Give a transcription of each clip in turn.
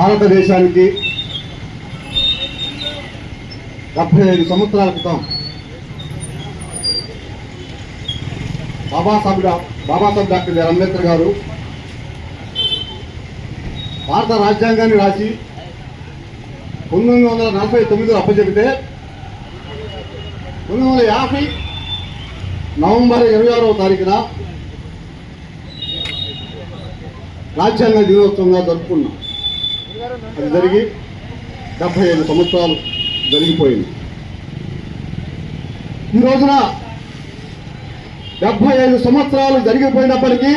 భారతదేశానికి డెబ్బై ఐదు సంవత్సరాల క్రితం Babasaheb Babasaheb doctor B R Ambedkar garu భారత రాజ్యాంగాన్ని రాసి పంతొమ్మిది వందల నలభై తొమ్మిదిలో అప్పచెబితే పంతొమ్మిది వందల యాభై నవంబర్ ఇరవై ఆరవ తారీఖున రాజ్యాంగ దినోత్సవంగా జరుపుకున్నాం. అది జరిగి డెబ్బై ఐదు సంవత్సరాలు జరిగిపోయింది. ఈ రోజున డెబ్బై ఐదు సంవత్సరాలు జరిగిపోయినప్పటికీ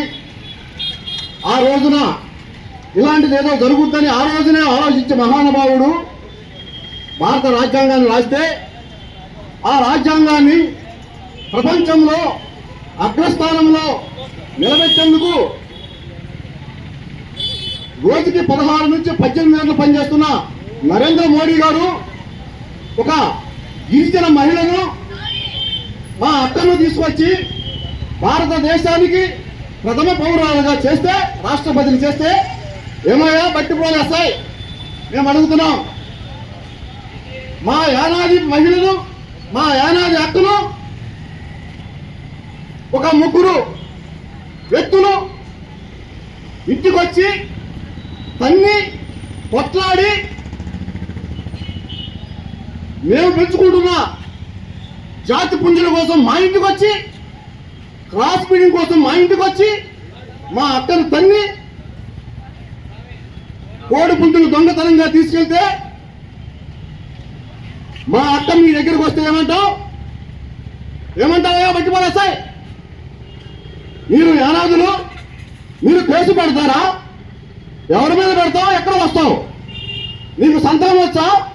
ఆ రోజున ఇలాంటిది ఏదో జరుగుద్దని ఆ రోజునే ఆలోచించే మహానుభావుడు భారత రాజ్యాంగాన్ని రాస్తే ఆ రాజ్యాంగాన్ని ప్రపంచంలో అగ్రస్థానంలో నిలబెట్టేందుకు రోజుకి పదహారు నుంచి పద్దెనిమిది గంటలు పనిచేస్తున్న నరేంద్ర మోడీ గారు ఒక గిరిజన మహిళను మా అక్కను తీసుకొచ్చి భారతదేశానికి ప్రథమ పౌరాలుగా చేస్తే రాష్ట్రపతిని చేస్తే ఏమయ్యా? బట్టి పోలేస్తాయి మేము అడుగుతున్నాం. మా యానాది మహిళను మా యానాది అక్కను ఒక ముగ్గురు వ్యక్తులు ఇంటికొచ్చి తన్ని కొట్లాడి మేము పెంచుకుంటున్న జాతి పుంజుల కోసం మా ఇంటికి వచ్చి క్రాస్ బ్రీడింగ్ కోసం మా ఇంటికి వచ్చి మా అక్కను తన్ని కోడి పుంజులు దొంగతనంగా తీసుకెళ్తే మా అక్క మీ దగ్గరికి వస్తే ఏమంటావు? ఏమంటావా బట్టి పడేస్తాయి మీరు యానాదులు మీరు కేసు పెడతారా? ఎవరి మీద పెడతావు? ఎక్కడ వస్తావు? నీకు సంతానం వచ్చా?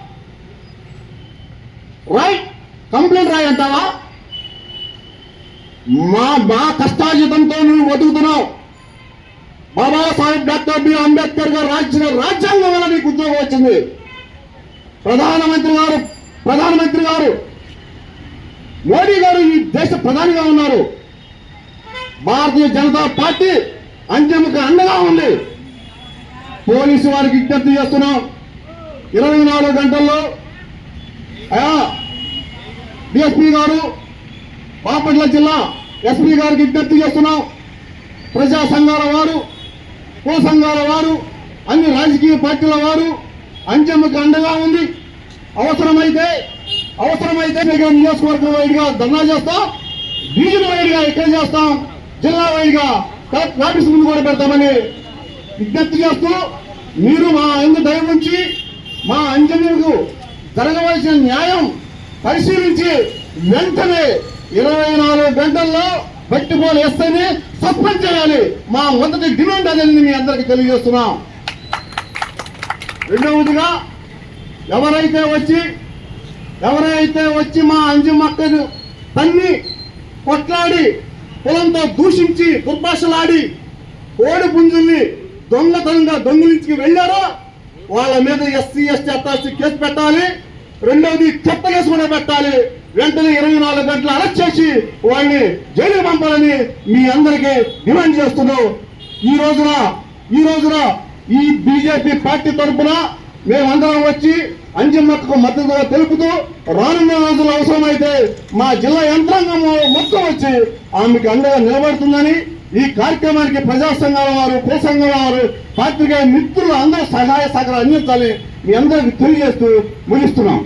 రైట్ కంప్లైంట్ రాయి అంటావా మా మా కష్టాజితంతో నువ్వు బతుకుతున్నావు. Babasaheb doctor B. Ambedkar garu రాసిన రాజ్యాంగం వల్ల నీకు ఉద్యోగం వచ్చింది. ప్రధానమంత్రి గారు ప్రధానమంత్రి గారు మోడీ గారు ఈ దేశ ప్రధానిగా ఉన్నారు. భారతీయ జనతా పార్టీ అంత్యముఖ అండగా ఉంది. పోలీసు వారికి విజ్ఞప్తి చేస్తున్నాం. ఇరవై నాలుగు గంటల్లో అయా డిఎస్పీ గారు బాపట్ల జిల్లా ఎస్పీ గారికి విజ్ఞప్తి చేస్తున్నాం. ప్రజా సంఘాల వారు కో సంఘాల వారు అన్ని రాజకీయ పార్టీల వారు అంచెమ్మకి అండగా ఉంది అవసరమైతే అవసరమైతే మీకు నియోజకవర్గం వైడ్గా ధర్నా చేస్తాం డివిజన్ వైడ్గా ఎక్కడ చేస్తాం జిల్లా వైడ్గా ఆఫీస్ ముందు కూడా పెడతామని విజ్ఞప్తి చేస్తూ మీరు మా అందు దయ ఉంచి మా అంజనీకు జరగవలసిన న్యాయం పరిశీలించి వెంటనే ఇరవై నాలుగు గంటల్లో బట్టిపోలు వేస్తేనే సస్పెండ్ చేయాలి. మా మొదటి డిమాండ్ అనేది మీ అందరికి తెలియజేస్తున్నాం. రెండవదిగా ఎవరైతే వచ్చి ఎవరైతే వచ్చి మా అంజమ్మక్కను తన్ని కొట్లాడి పొలంతో దూషించి దుర్భాషలాడి కోడి పుంజుల్ని దొంగతనంగా దొంగిలించి వెళ్ళారో వాళ్ళ మీద ఎస్సీ ఎస్టీ అథారిటీ కేసు పెట్టాలి. రెండవది చెత్త కేసు కూడా పెట్టాలి. వెంటనే ఇరవై నాలుగు గంటలు అరెస్ట్ చేసి వాళ్ళని జైలు పంపాలని మీ అందరికీ డిమాండ్ చేస్తున్నాం. ఈ రోజున ఈ రోజున ఈ బీజేపీ పార్టీ తరఫున మేమందరం వచ్చి అంజమ్మకు మద్దతుగా తెలుపుతూ రానున్న రోజులు అవసరమైతే మా జిల్లా యంత్రాంగం మొత్తం వచ్చి ఆమెకు అండగా నిలబడుతుందని ఈ కార్యక్రమానికి ప్రజా సంఘాల వారు కోసంఘాల వారు పాత్రికేయ మిత్రులు అందరూ సహాయ సహకారం అందించాలి మీ అందరికి తెలియజేస్తూ ముగిస్తున్నాం.